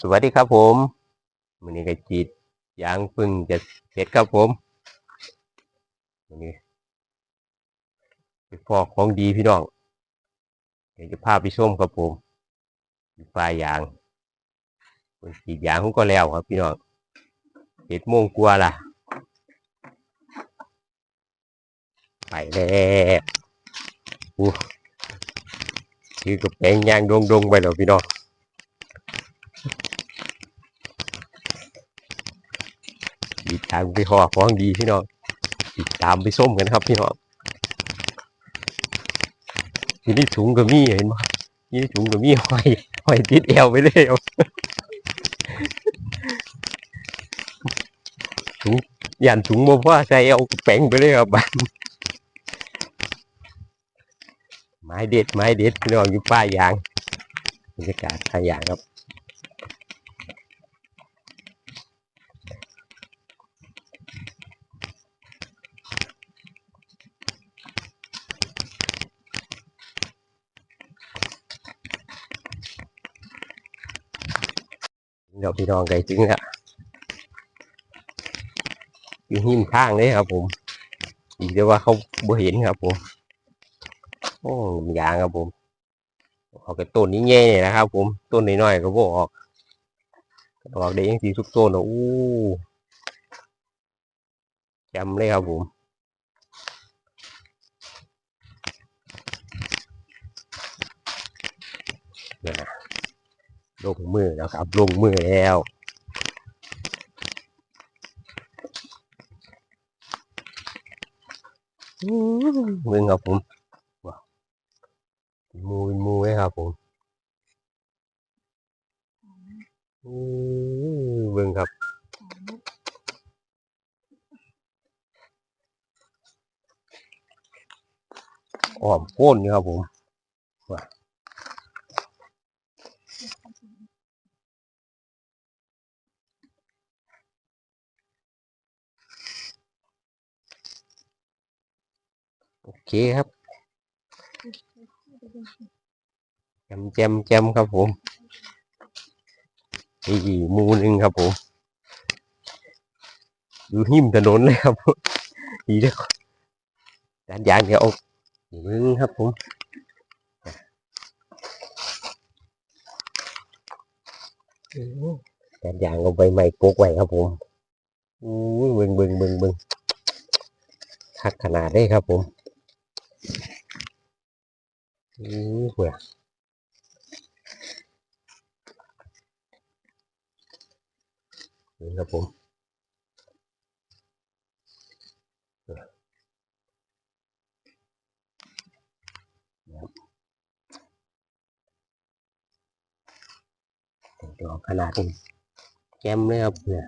สวัสดีครับผมวันนี้ก็จีดยางพึ่งจะเสร็จครับผมวันนี้ไปฟอกของดีพี่น้องเดี๋ยวจะพาไปชมครับผมอยู่ปลายยางคนจีดยางผมก็แล้วครับพี่น้องเจ็ดโมงกว่าล่ะ ไปแล้วอู้คือกระแปงยางดงๆไปแล้วพี่น้อง ดตามไปหอของดีพี่น้องติดตามไปส้มกันครับพี่น้องทีนี่ถุงก็มีเห็นไหมทีนี่ถุงก็มีห้อยห้อยติดเอวไปเลยเอาถุงยันถุงบ่พ่อใส่เอาแป้งไปเลยครับบ้านไม้เด็ดไม้เด็ดพี่น้องอยู่ป้ายยางบรรยากาศทางยางครับ เดี๋ยวพี่น้องไก่จริงละอยู่หิมข้างเลยครับ ผม อีกเดียวว่าเขาบ่เห็นครับ ผมโอ้ยางครับผมเอาไปต้นนี้แง่เนี่ยนะครับ ผมต้นน้อยๆก็บ่ออกออกได้ยังสีทุกต้นอะอู้จำเลยครับผมเนี่ยนะ ลงมือแล้วครับ ลงมือแล้วอื้อมึงครับผมมูมูไหมครับผมเบิ่งครับอ้อมโค่นนี่ครับผมว้าวโอเคครับแจมแจมแจมครับผมอีกมูนึงครับผมอยู่หิมถนนเลยครับดีเด้อด้านยางเดี๋ยวอกมึงครับผมอื้อด้านยางเอาใบไม้ปกไว้ครับผมอู้เบิ่งเบิ่งเบิ่งเบิ่งคักขนาดได้ครับผม อือเบื่อนี่ครับผมเออครับดอกขนาดนี้แก้มเลยครับเนี่ย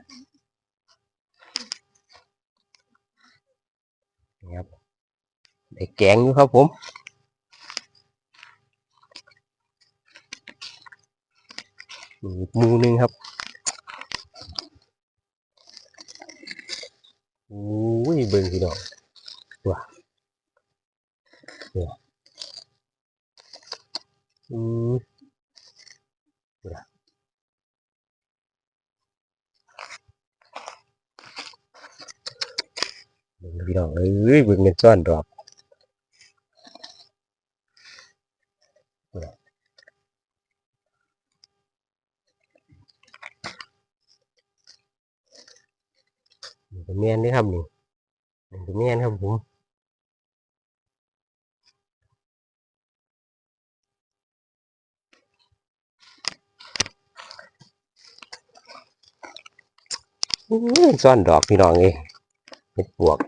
ครับ ได้แกงอยู่ครับผมมีอีกหมูหนึงครับโอ้ยเบิ่งพี่น้องว้าเนี่ยอืมว้าเบิ่งพี่น้องเอ้ยเบิ่งเงินซ่อนดอก ก็แม่นเด้อครับนี่นี่ก็แม่นครับผมซ้อซ่อนดอกพี่น้องเอ้ยเห็ดปวก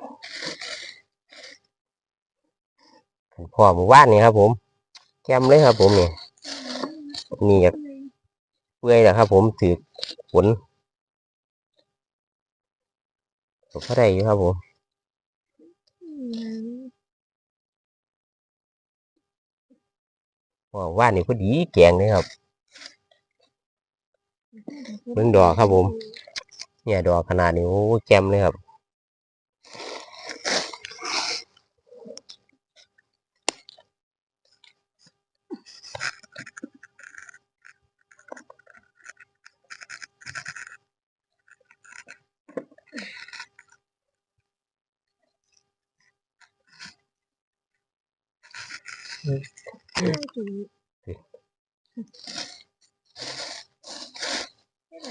พ่อหมู่บ้านนี่ครับ ผม แก้มเลยครับ ผมนี่นี่เปื่อยแล้วครับ ผมถือฝน ผมก็ได้อยู่ครับผมพ่อว่านนี่พอดีแกงเลยครับเบิ่งดอกครับผม เนี่ยดอกขนาดนี้โอ้แจ่มเลยครับ นั่งถือไม่ไหว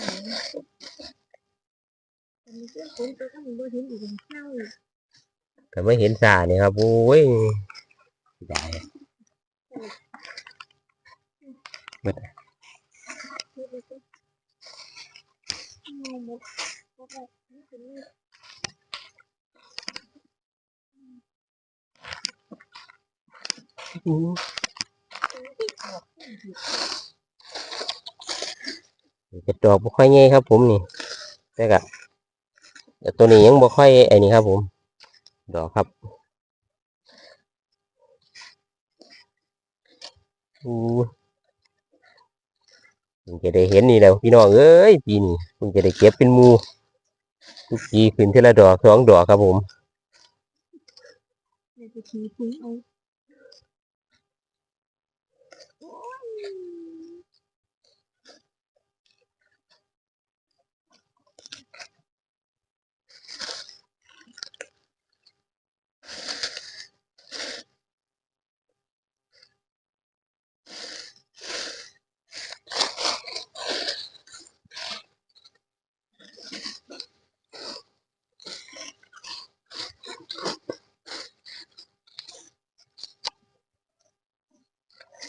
อันนี้เพื่อนคนตัวข้างบนเห็นอีกข้าวอีกแต่ไม่เห็นสาเนี่ยครับโอ้ยได้นี่เลยก็งงหมดก็แบบนี่คือ นี่อู้กระจอกบ่ค่อยง่ายครับ ผมนี่แต่กะแต่ตัวนี้ยังบ่ค่อยไอ้นี่ครับ ผม ดอกครับอู้เพิ่งจะได้เห็นนี่แล้วพี่น้องเอ้ยปีนี้เพิ่งจะได้เก็บเป็นมูทุกปีขึ้นทีละดอกสองดอกครับผม ในพิธีพุ้งเอาโอ้ย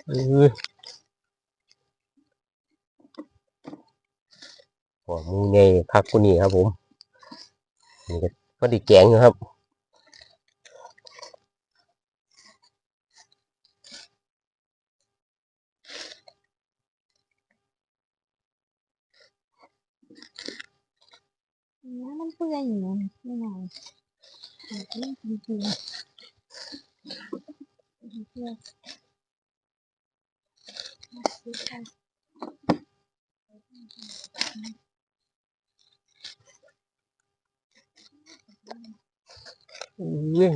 เออโอ้หมูใหญ่คักกูนี่ครับผมนี่ก็พอดีแกงอยู่ครับน้ำมันเปื่อยอยู่นะไม่ไงแบบนี้จริงๆ เพื่ง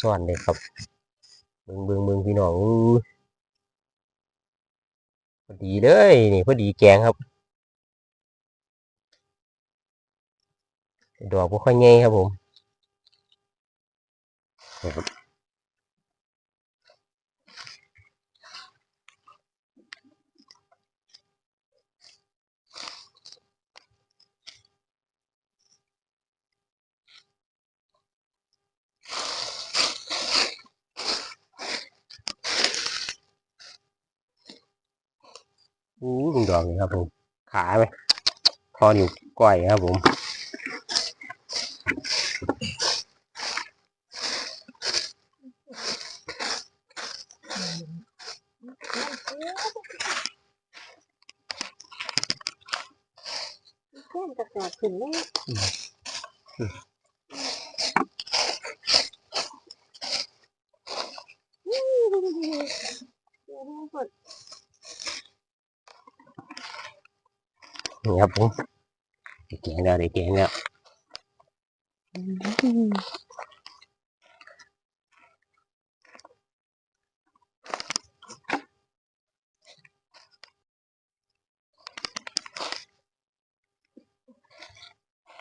ซ่อนเลยครับเบิ่งเบิ่งเบิ่งพี่น้องพอดีเลยนี่พอดีแกงครับ ดอกบ่ค่อยใหญ่ครับผมครับ ดอกนี่ครับผม ขาไหมคอนิ้วก้อยครับผมเพื่อนกระแสขึ้นแม่เดี๋ยวให้กดนี่ ครับผมได้แกงแล้วได้แกงแล้ว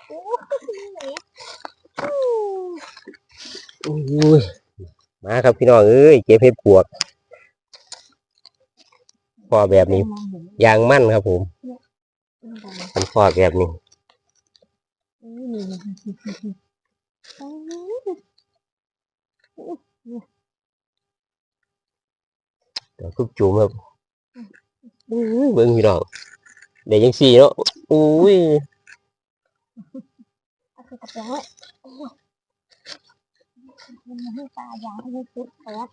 โอ้ยไหนอะอุ้ยมาครับพี่น้องเอ้ยเก็บเห็ดปวกพอแบบนี้มองเห็นยางมั่นครับผมเป็นแบบ มันพอแบบนี้นี้นี่นี่นี่โอ้ยเดี๋ยวคุบจุ่มครับอุ้ยเบิ่งพี่น้องเดี๋ยวยังสี่เนาะอุ้ยเอาคือกระแสไว้โอ้ยมันให้ตายาวให้สุดแล้ว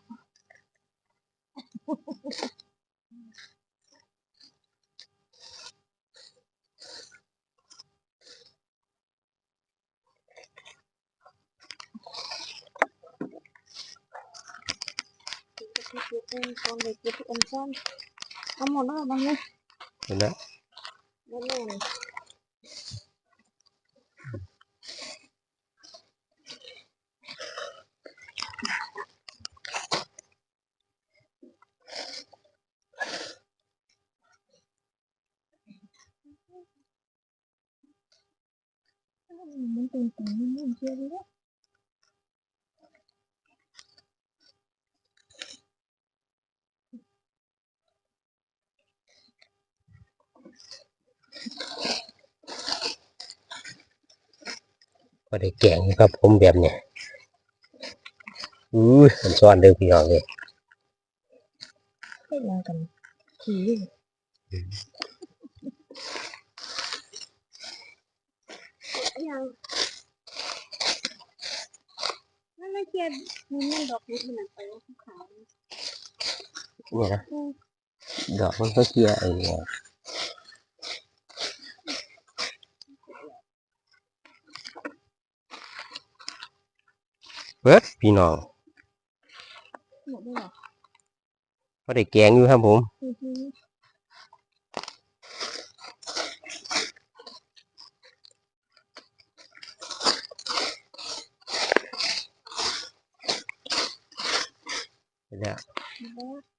เก็บเก็บเอง ตอนเด็กเก็บเอ็นซ้อนเอาหมดแล้วบางเนี่ยเห็นไหมไม่แนเป็นตัวนี้มันเชื่อเลย ก็ได้แกงอยู่ครับ ผมแบบเนี้ยอู้ยมันซ้อนเด้อพี่น้องเลยเฮ็ดหยังกันขี่ยังนั่นไม่เกียดมันมันดอกพุธมันน่ะไปว่าขาวเนี่ยนะดอกมันก็เกลียไอ้ เบิดพี่น้องหมดเลยเหรอก็ได้แกงอยู่ครับผมอือฮึเนี่ย หมดแล้ว